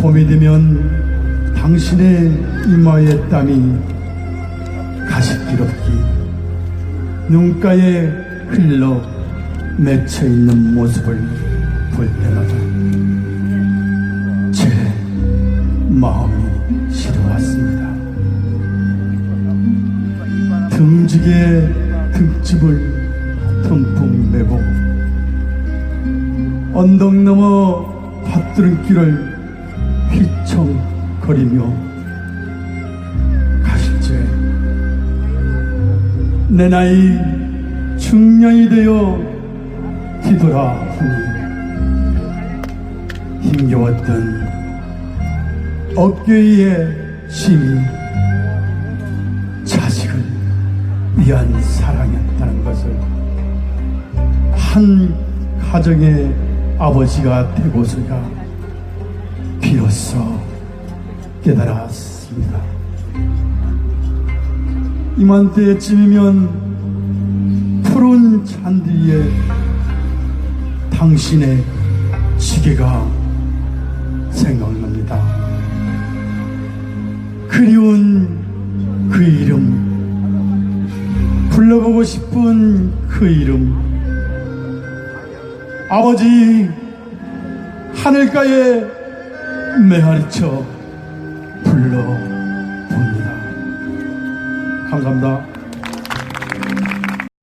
봄이 되면 당신의 이마의 땀이 가시기롭기 눈가에 흘러 맺혀 있는 모습을 볼 때마다 제 마음이 시려왔습니다. 등지게 등집을 듬뿍 메고 언덕 넘어 밭두른길을 휘청거리며 가실제 내 나이 중년이 되어 뒤돌아보니 힘겨웠던 어깨의 힘이 자식을 위한 사랑이었다는 것을 한 가정의 아버지가 되고서야 비로소 깨달았습니다. 이맘때쯤이면 푸른 잔디에 당신의 시계가 생각납니다. 그리운 그 이름, 불러보고 싶은 그 이름, 아버지 하늘가에 메아리쳐 불러봅니다. 감사합니다.